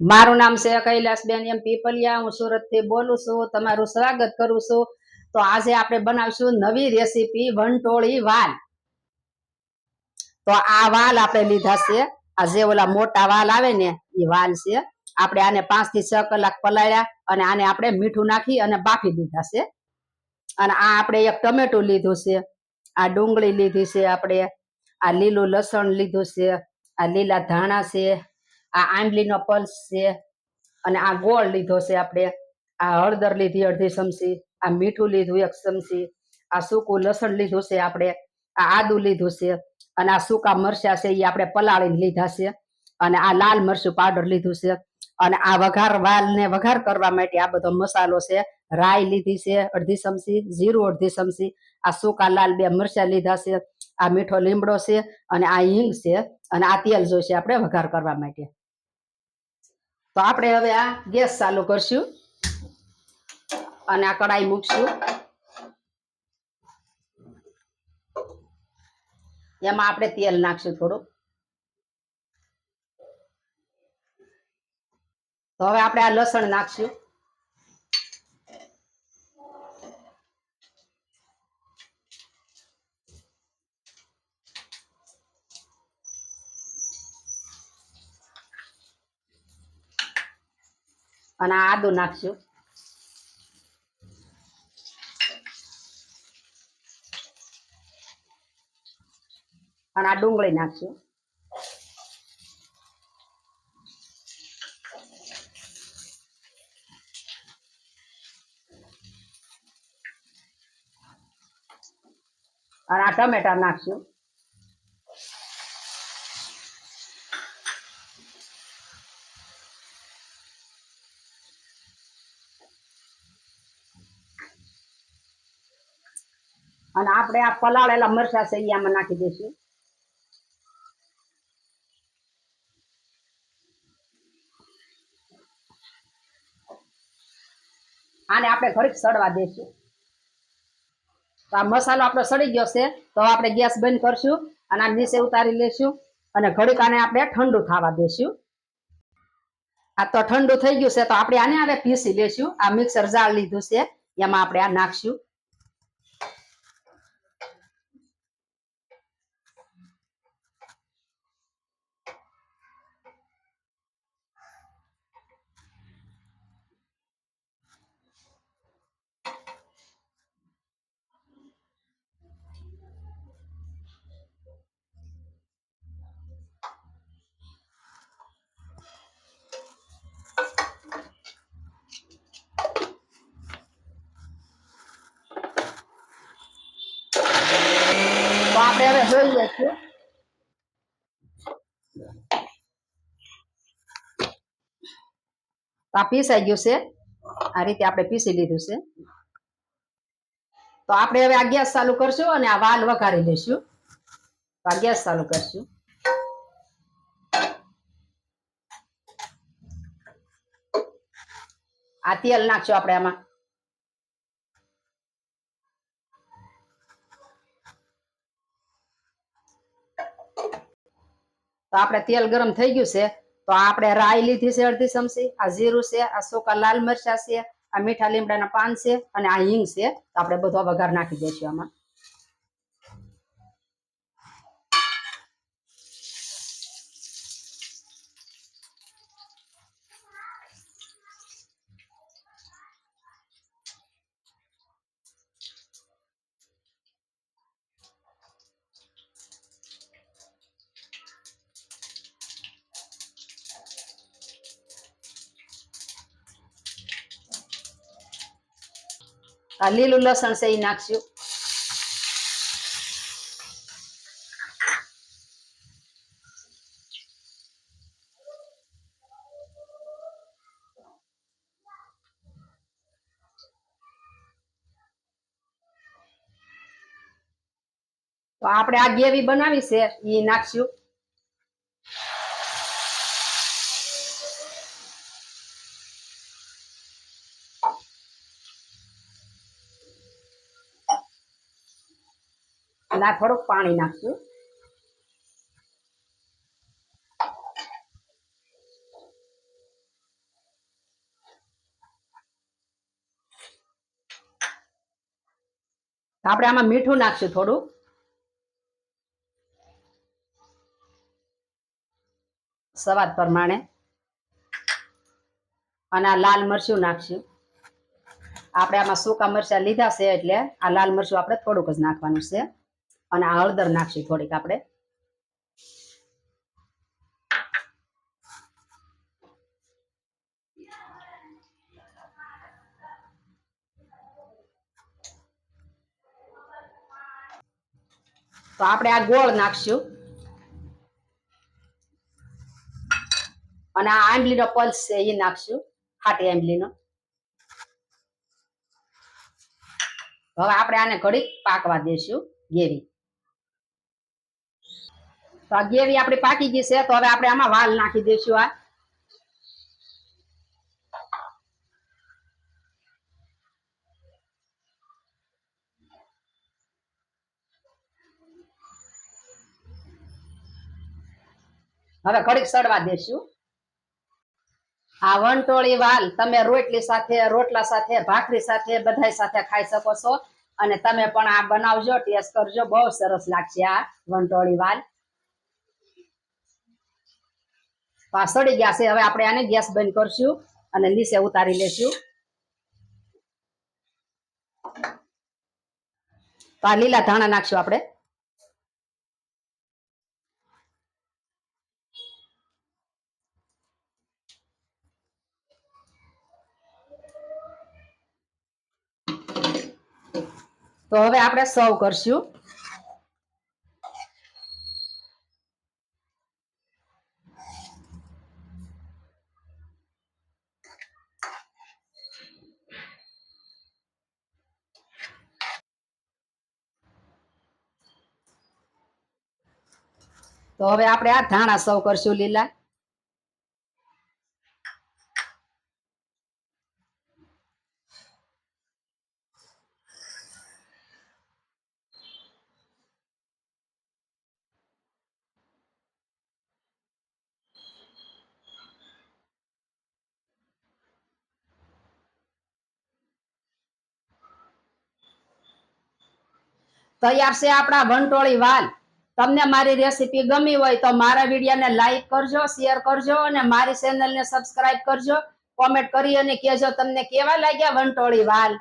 મારું નામ છે કૈલાસબેન એમ પીપલિયા, હું સુરતથી બોલું છું, તમારું સ્વાગત કરું છું. તો આજે આપણે બનાવશું નવી રેસીપી વંટોળી વાલ. તો આ વાલ આપણે લીધા છે. આ જે ઓલા મોટા વાલ આવે ને, એ વાલ છે. આપણે આને પાંચથી છ કલાક પલાળ્યા અને આને આપણે મીઠું નાખી અને બાફી દીધા છે. અને આ આપણે એક ટમેટું લીધું છે. આ ડુંગળી લીધી છે આપણે. આ લીલું લસણ લીધું છે. આ લીલા ધાણા છે. આ આંબલીનો પલ્સ છે અને આ ગોળ લીધો છે આપણે. આ હળદર લીધી, અડધી ચમચી. આ મીઠું લીધું, એક ચમચી. આ સૂકું લસણ લીધું છે આપણે. આ આદુ લીધું છે અને આ સૂકા મરચા છે એ આપણે પલાળીને લીધા છે. અને આ લાલ મરચું પાવડર લીધું છે. અને આ વઘાર, વાલને વઘાર કરવા માટે આ બધો મસાલો છે. રાઈ લીધી છે અડધી ચમચી, જીરું અડધી ચમચી. આ સૂકા લાલ બે મરચા લીધા છે. આ મીઠો લીમડો છે અને આ હિંગ છે અને આ તેલ જોઈશે આપણે વઘાર કરવા માટે. તો આપણે હવે આ ગેસ ચાલુ કરશું અને આ કડાઈ મૂકશું. એમાં આપણે તેલ નાખશું થોડું તો હવે આપણે આ લસણ નાખશું. અને આદુ નાખશું. અને આ ડુંગળી નાખશું. અને આ ટમેટા નાખશું. અને આપણે આ પલાળેલા મરચા છે એ આમાં નાખી દઈશું. આને આપણે ઘડીક સડવા દઈશું. તો આ મસાલો આપણો સડી ગયો છે, તો આપણે ગેસ બંધ કરશું અને આ નીચે ઉતારી લેશું અને ઘડીક આને આપણે ઠંડુ થવા દેશું આ તો ઠંડુ થઈ ગયું છે, તો આપણે આને હવે પીસી લેશું આ મિક્સર જાળ લીધું છે, એમાં આપણે આ નાખશું. જોઈ લઈશું તો આ પીસાઈ ગયું છે. આ રીતે આપણે પીસી લીધું છે. તો આપણે હવે આ ગેસ ચાલુ કરશું અને આ વાલ વઘારી લઈશું તો આ ગેસ ચાલુ કરશું. આ તેલ નાખશું આપણે આમાં. તો આપણે તેલ ગરમ થઈ ગયું છે, તો આપણે રાઈ લીધી છે અડધી ચમચી, આ જીરું છે, આ સુકા લાલ મરચા છે, આ મીઠા લીમડાના પાન છે અને આ હિંગ છે, તો આપણે બધો વઘાર નાખી દઈશું આમાં. આ લીલું લસણ છે એ નાખશું તો આપણે આ ગ્રેવી બનાવી છે એ નાખશું. ના, થોડુંક પાણી નાખશું આપણે આમાં મીઠું નાખશું થોડું સવાદ પ્રમાણે. અને આ લાલ મરચું નાખશું. આપણે આમાં સૂકા મરચા લીધા છે એટલે આ લાલ મરચું આપણે થોડુંક જ નાખવાનું છે. અને આ હળદર નાખશું થોડીક આપણે. તો આપણે આ ગોળ નાખશું. અને આ આંબલીનો પલ્સ છે એ નાખશું, ખાટી આંબલીનો. હવે આપણે આને ઘડીક પાકવા દેશું ગેવી તો આ ગેવી આપણી પાકી ગઈ છે, તો હવે આપણે આમાં વાલ નાખી દઈશું આ. હવે ઘડીક સડવા દેશું આ વંટોળી વાલ તમે રોટલી સાથે, રોટલા સાથે, ભાખરી સાથે બધા સાથે ખાઈ શકો છો. અને તમે પણ આ બનાવજો, ટેસ્ટ કરજો. બહુ સરસ લાગશે આ વંટોળી વાલ. તો ગયા છે. હવે આપણે આને ગેસ બંધ કરશું અને નીચે ઉતારી લેશું. તો આ લીલા ધાણા નાખશું આપણે. તો હવે આપણે સર્વ કરશું. તો હવે આપણે આ ધાણા સૌ કરશું લીલા. તૈયાર છે આપણા વંટોળી વાલ. તમને મારી રેસીપી ગમી હોય તો મારા વિડીયોને લાઈક કરજો શેર કરજો અને મારી ચેનલને સબસ્ક્રાઇબ કરજો. કોમેન્ટ કરી અને કહેજો તમને કેવા લાગ્યા વંટોળી વાલ.